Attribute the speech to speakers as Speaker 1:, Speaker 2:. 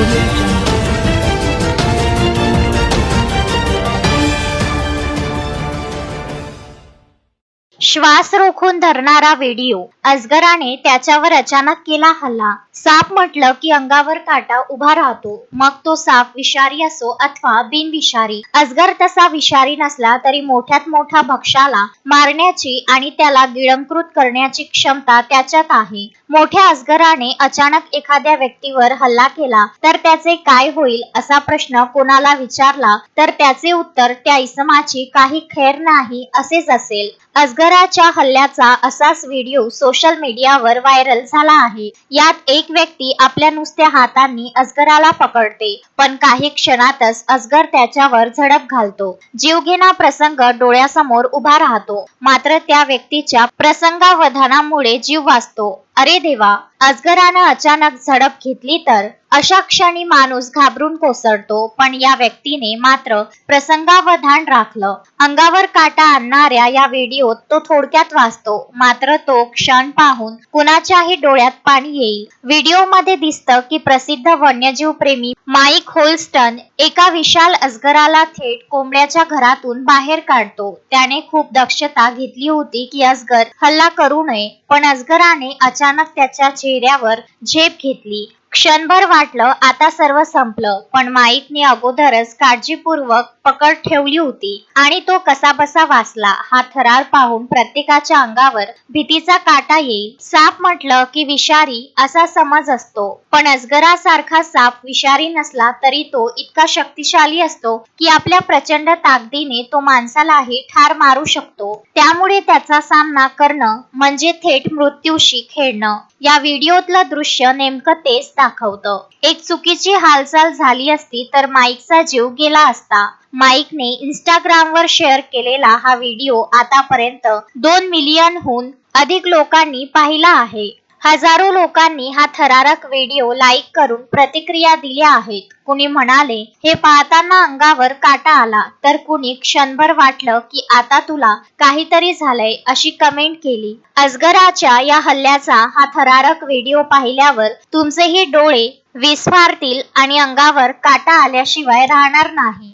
Speaker 1: audio श्वास रोखून धरणारा video. अजगराने त्याच्यावर अचानक केला हल्ला. साप म्हटलं की अंगावर काटा उभा राहतो. मग तो साप विषारी असो अथवा बिनविषारी. अजगर तसा विषारी नसला तरी मोठ्यात मोठा भक्ष्याला मारण्याची आणि त्याला गिळंकृत करण्याची क्षमता त्याच्यात आहे. मोठ्या अजगराने अचानक एखाद्या व्यक्तीवर हल्ला केला तर त्याचे काय होईल असा प्रश्न कोणाला विचारला तर त्याचे उत्तर त्या इसमाची काही खैर नाही असेच असेल. अजगराच्या हल्ल्याचा असाच व्हिडिओ सोशल मीडियावर व्हायरल झाला आहे. यात एक व्यक्ती आपल्या नुसत्या हातांनी अजगराला पकडते पण काही क्षणातच अजगर त्याच्यावर झडप घालतो. जीवघेणा प्रसंग डोळ्यासमोर उभा राहतो. मात्र त्या व्यक्तीच्या प्रसंगावधानामुळे जीव वाचतो. अरे देवा! अजगरानं अचानक झडप घेतली तर अशा क्षणी माणूस घाबरून कोसळतो पण या व्यक्तीने मात्र प्रसंगावधान राखलं. अंगावर काटा आणणाऱ्या या व्हिडिओत तो थोडक्यात वाचतो. मात्र तो क्षण पाहून कुणाच्याही डोळ्यात पाणी येईल. व्हिडिओमध्ये दिसतं की प्रसिद्ध वन्यजीव प्रेमी माईक होल्स्टन एका विशाल अजगराला थेट कोंबड्याच्या घरातून बाहेर काढतो. त्याने खूप दक्षता घेतली होती की अजगर हल्ला करू नये पण अजगराने अचानक त्याच्या चेहऱ्यावर झेप घेतली. क्षणभर वाटलं आता सर्व संपलं. पण माईकने अगोदरच काळजीपूर्वक पकड ठेवली होती आणि तो कसाबसा वाचला. हा थरार पाहून प्रत्येकाच्या अंगावर भीतीचा काटा येईल. साप म्हटलं की विषारी असा समज असतो. पण अजगरासारखा साप विषारी नसला तरी तो इतका शक्तिशाली असतो की आपल्या प्रचंड ताकदीने तो माणसालाही ठार मारू शकतो. त्यामुळे त्याचा सामना करणं म्हणजे थेट मृत्यूशी खेळणं या व्हिडिओतलं दृश्य नेमकं तेच दाखवतं. एक चुकीची हालचाल झाली असती तर माईकचा जीव गेला असता. माईकने इंस्टाग्रामवर शेअर केलेला हा व्हिडिओ आतापर्यंत दोन मिलियनहून अधिक लोकांनी पाहिला आहे. हजारो लोकांनी हा थरारक व्हिडिओ लाईक करून प्रतिक्रिया दिल्या आहेत. कुणी म्हणाले हे पाहताना अंगावर काटा आला तर कुणी क्षणभर वाटलं की आता तुला काहीतरी झालंय अशी कमेंट केली. अजगराच्या या हल्ल्याचा हा थरारक व्हिडिओ पाहिल्यावर तुमचेही डोळे विस्फारतील आणि अंगावर काटा आल्याशिवाय राहणार नाही.